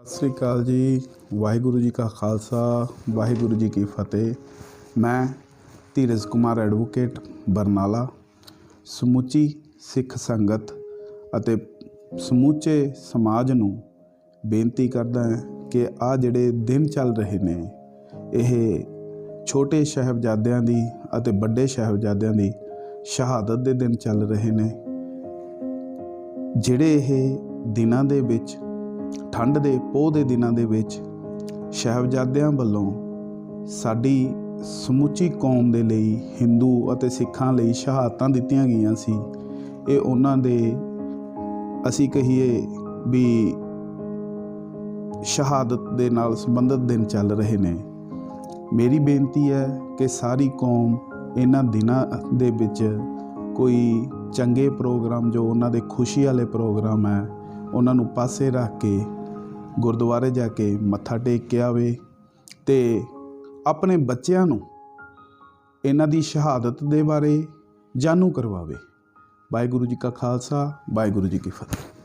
ਸਤਿ ਸ੍ਰੀ ਅਕਾਲ ਜੀ। ਵਾਹਿਗੁਰੂ ਜੀ ਕਾ ਖਾਲਸਾ, ਵਾਹਿਗੁਰੂ ਜੀ ਕੀ ਫਤਿਹ। ਮੈਂ ਧੀਰਜ ਕੁਮਾਰ ਐਡਵੋਕੇਟ ਬਰਨਾਲਾ, ਸਮੁੱਚੀ ਸਿੱਖ ਸੰਗਤ ਅਤੇ ਸਮੁੱਚੇ ਸਮਾਜ ਨੂੰ ਬੇਨਤੀ ਕਰਦਾ ਹਾਂ ਕਿ ਆ ਜਿਹੜੇ ਦਿਨ ਚੱਲ ਰਹੇ ਨੇ, ਇਹ ਛੋਟੇ ਸਾਹਿਬਜ਼ਾਦਿਆਂ ਦੀ ਅਤੇ ਵੱਡੇ ਸਾਹਿਬਜ਼ਾਦਿਆਂ ਦੀ ਸ਼ਹਾਦਤ ਦੇ ਦਿਨ ਚੱਲ ਰਹੇ ਨੇ। ਜਿਹੜੇ ਇਹ ਦਿਨਾਂ ਦੇ ਵਿੱਚ ਠੰਡ ਦੇ ਪੋਹ ਦੇ ਦਿਨਾਂ ਦੇ ਵਿੱਚ ਸਾਹਿਬਜ਼ਾਦਿਆਂ ਵੱਲੋਂ ਸਾਡੀ ਸਮੁੱਚੀ ਕੌਮ ਦੇ ਲਈ, ਹਿੰਦੂ ਅਤੇ ਸਿੱਖਾਂ ਲਈ ਸ਼ਹਾਦਤਾਂ ਦਿੱਤੀਆਂ ਗਈਆਂ ਸੀ। ਇਹ ਉਹਨਾਂ ਦੇ, ਅਸੀਂ ਕਹੀਏ ਵੀ ਸ਼ਹਾਦਤ ਦੇ ਨਾਲ ਸੰਬੰਧਿਤ ਦਿਨ ਚੱਲ ਰਹੇ ਨੇ। ਮੇਰੀ ਬੇਨਤੀ ਹੈ ਕਿ ਸਾਰੀ ਕੌਮ ਇਹਨਾਂ ਦਿਨਾਂ ਦੇ ਵਿੱਚ ਕੋਈ ਚੰਗੇ ਪ੍ਰੋਗਰਾਮ, ਜੋ ਉਹਨਾਂ ਦੇ ਖੁਸ਼ੀ ਵਾਲੇ ਪ੍ਰੋਗਰਾਮ ਹੈ ਉਹਨਾਂ ਨੂੰ ਪਾਸੇ ਰੱਖ ਕੇ ਗੁਰਦੁਆਰੇ ਜਾ ਕੇ ਮੱਥਾ ਟੇਕ ਕੇ ਆਵੇ ਤੇ ਆਪਣੇ ਬੱਚਿਆਂ ਨੂੰ ਇਹਨਾਂ ਦੀ ਸ਼ਹਾਦਤ ਦੇ ਬਾਰੇ ਜਾਣੂ ਕਰਵਾਵੇ। ਵਾਹਿਗੁਰੂ ਜੀ ਕਾ ਖਾਲਸਾ, ਵਾਹਿਗੁਰੂ ਜੀ ਕੀ ਫਤਿਹ।